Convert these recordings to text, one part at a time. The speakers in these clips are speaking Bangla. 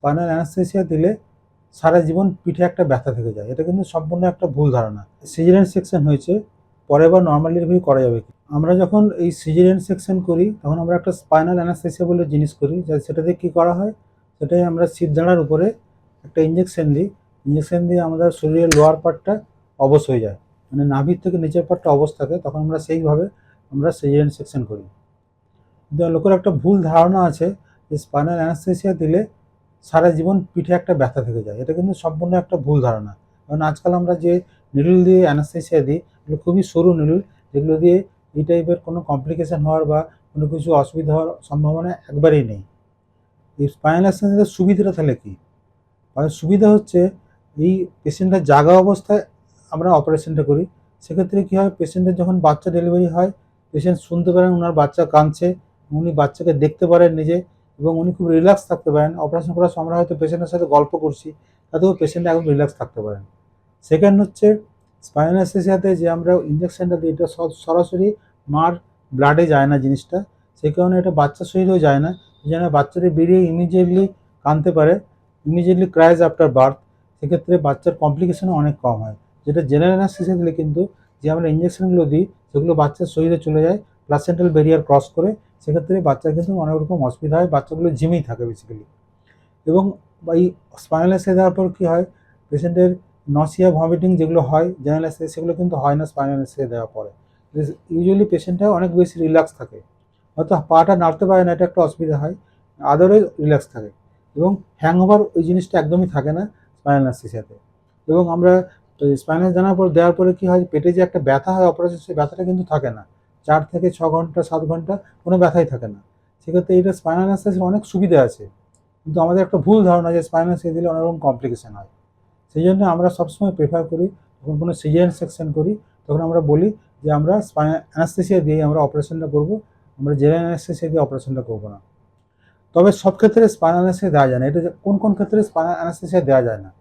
স্পাইনাল অ্যানাস্থেসিয়া দিলে সারা জীবন পিঠে একটা ব্যথা থেকে যায়। এটা কিন্তু সম্পূর্ণ একটা ভুল ধারণা। সিজারিয়ান সেকশন হয়েছে, পরে আবার নর্মাল ডেলিভারি করা যাবে। কি আমরা যখন এই সিজারিয়ান সেকশন করি, তখন আমরা একটা স্পাইনাল অ্যানাস্থেসিয়া বলে জিনিস করি, যা সেটাতে কী করা হয়? সেটাই আমরা সিদ্ধাড়ার উপরে একটা ইঞ্জেকশন দিই। ইঞ্জেকশন দিয়ে আমাদের শরীরের লোয়ার পার্টটা অবশ হয়ে যায়। মানে নাভির থেকে নিচের পার্টটা অবশ থাকে, তখন আমরা সেইভাবে আমরা সিজারিয়ান সেকশন করি। লোকের একটা ভুল ধারণা আছে যে স্পাইনাল অ্যানাস্থেসিয়া দিলে সারা জীবন পিঠে একটা ব্যথা থেকে যায়। এটা কিন্তু সম্পূর্ণ একটা ভুল ধারণা। কারণ আজকাল আমরা যে নিডল দিয়ে অ্যানাস্থেসিয়া দিই, এগুলো খুবই সরু নিডল যেগুলো দিয়ে এই টাইপের কোনো কমপ্লিকেশন হওয়ার বা কোনো কিছু অসুবিধা হওয়ার সম্ভাবনা একবারেই নেই। এই স্পাইনাল অ্যানাস্থেসিয়ার সুবিধাটা তাহলে কী? আর সুবিধা হচ্ছে এই পেশেন্টের জাগা অবস্থায় আমরা অপারেশনটা করি। সেক্ষেত্রে কী হয় পেশেন্টের যখন বাচ্চা ডেলিভারি হয় পেশেন্ট শুনতে পারেন ওনার বাচ্চা কাঁদছে, উনি বাচ্চাকে দেখতে পারেন নিজে এবং উনি খুব রিল্যাক্স থাকতে পারেন। অপারেশন করার সময় আমরা হয়তো পেশেন্টের সাথে গল্প করছি, তাতেও পেশেন্ট একদম রিল্যাক্স থাকতে পারেন। সেকেন্ড হচ্ছে স্পাইনাল অ্যানাস্থেসিয়াতে যে আমরা ইঞ্জেকশনটা দিই, এটা সরাসরি মার ব্লাডে যায় না জিনিসটা। সেই কারণে এটা বাচ্চার শরীরেও যায় না। যেন বাচ্চাটা বেরিয়ে ইমিডিয়েটলি কাঁদতে পারে ইমিডিয়েটলি ক্রাইজ আফটার বার্থ সেক্ষেত্রে বাচ্চার কমপ্লিকেশনও অনেক কম হয়। যেটা জেনারেল অ্যানাস্থেসিয়া দিলে কিন্তু যে আমরা ইঞ্জেকশনগুলো দিই, সেগুলো বাচ্চার শরীরে চলে যায় প্লাসেন্টাল ব্যারিয়ার ক্রস করে সেক্ষেত্রে বাচ্চার কিন্তু অনেক রকম অসুবিধা হয়, বাচ্চাগুলো জিমেই থাকে বেসিক্যালি এবং এই স্পাইনাল অ্যাসে দেওয়ার পর কী হয় পেশেন্টের নসিয়া ভমিটিং যেগুলো হয় অ্যাসে সেগুলো কিন্তু হয় না স্পাইনাল অ্যাসে দেওয়ার পরে। ইউজুয়ালি পেশেন্টটা অনেক বেশি রিল্যাক্স থাকে। হয়তো পাটা নাড়তে পারে না, এটা একটা অসুবিধা হয়। আদারওয়াইজ রিল্যাক্স থাকে। এবং হ্যাংওভার ওই জিনিসটা একদমই থাকে না স্পাইনাল সাথে। এবং আমরা স্পাইনাল জানার পর, দেওয়ার পরে কী হয়, পেটে যে একটা ব্যথা হয় অপারেশন সেই ব্যথাটা কিন্তু থাকে না। চার থেকে ছ ঘণ্টা, সাত ঘণ্টা কোনো ব্যথাই থাকে না। সেক্ষেত্রে এটা স্পাইনাল অ্যাসেসির অনেক সুবিধা আছে। কিন্তু আমাদের একটা ভুল ধারণা যে স্পাইনাল অ্যাসেস দিলে অনেক রকম কমপ্লিকেশন হয়। সেই জন্য আমরা সবসময় প্রেফার করি, যখন কোনো সিজারিয়ান সেকশন করি, তখন আমরা বলি যে আমরা স্পাইনাল অ্যানাস্থেসিয়া দিয়ে আমরা অপারেশনটা করব, আমরা জেনারেল অ্যানাস্থেসিয়া দিয়ে অপারেশনটা করব না। তবে সব ক্ষেত্রে স্পাইনাল অ্যানাস্থেসিয়া দেওয়া যায় না। এটা কোন কোন ক্ষেত্রে স্পাইনাল অ্যানাস্থেসিয়া দেওয়া যায় না।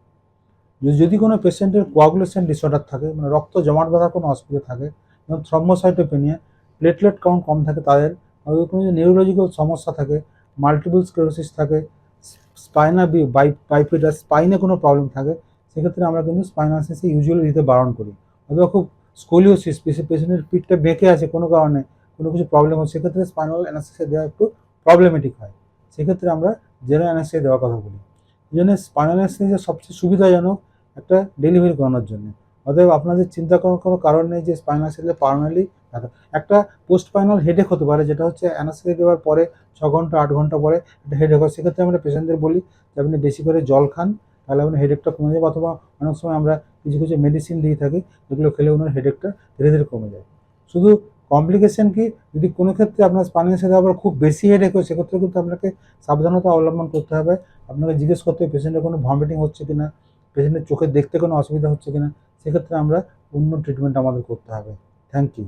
যদি- যদি কোনো পেশেন্টের কোয়াগুলেশন ডিসঅর্ডার থাকে মানে রক্ত জমাট বাঁধার কোনো অসুবিধা থাকে, যেমন থ্রম্বোসাইটোপেনিয়া প্লেটলেট কাউন্ট কম থাকে তাদের কোনো যদি নিউরোলজিক্যাল সমস্যা থাকে মাল্টিপল স্ক্লেরোসিস থাকে স্পাইনা বাই বাইপিডাস স্পাইনে কোনো প্রবলেম থাকে, সেক্ষেত্রে আমরা কিন্তু স্পাইনাসিসে ইউজুয়ালি দিতে বারণ করি। অথবা খুব স্কোলিওসিস পেশেন্টের পিঠটা বেঁকে আছে কোনো কারণে, কোনো কিছু প্রবলেম হয় সেক্ষেত্রে স্পাইনাল অ্যানাস্থেসিয়া দেওয়া একটু প্রবলেমেটিক হয়। সেক্ষেত্রে আমরা জেনারেল অ্যানাস্থেসিয়া দেওয়ার কথা বলি। এই জন্য স্পাইনাল অ্যানাস্থেসিয়া সবচেয়ে সুবিধাজনক একটা ডেলিভারি করানোর জন্য। অতএব আপনাদের চিন্তা করার কোনো কারণ নেই যে স্পাইনাল অ্যানাস্থেসিয়া পার্মানেন্টলি একটা পোস্ট স্পাইনাল হেডেক হতে পারে, যেটা হচ্ছে অ্যানাস্থেসিয়া দেওয়ার পরে ছ ঘণ্টা, আট ঘণ্টা পরে একটা হেডেক হয়। সেক্ষেত্রে আমরা পেশেন্টদের বলি যে আপনি বেশি করে জল খান, তাহলে আপনার হেডেকটা কমে যাবে অথবা অনেক সময় আমরা কিছু কিছু মেডিসিন দিয়ে থাকি, যেগুলো খেলে ওনার হেডেকটা ধীরে ধীরে কমে যায়। শুধু কমপ্লিকেশন কি? যদি কোনো ক্ষেত্রে আপনার স্পাইনাল সাথে আবার খুব বেশি হেডেক হয়, সেক্ষেত্রে কিন্তু আপনাকে সাবধানতা অবলম্বন করতে হবে। আপনাকে জিজ্ঞেস করতে হবে পেশেন্টের কোনো ভমিটিং হচ্ছে কিনা পেশেন্টের চোখে দেখতে কোনো অসুবিধা হচ্ছে কিনা। সেক্ষেত্রে আমরা অন্য ট্রিটমেন্ট আমাদের করতে হবে। Thank you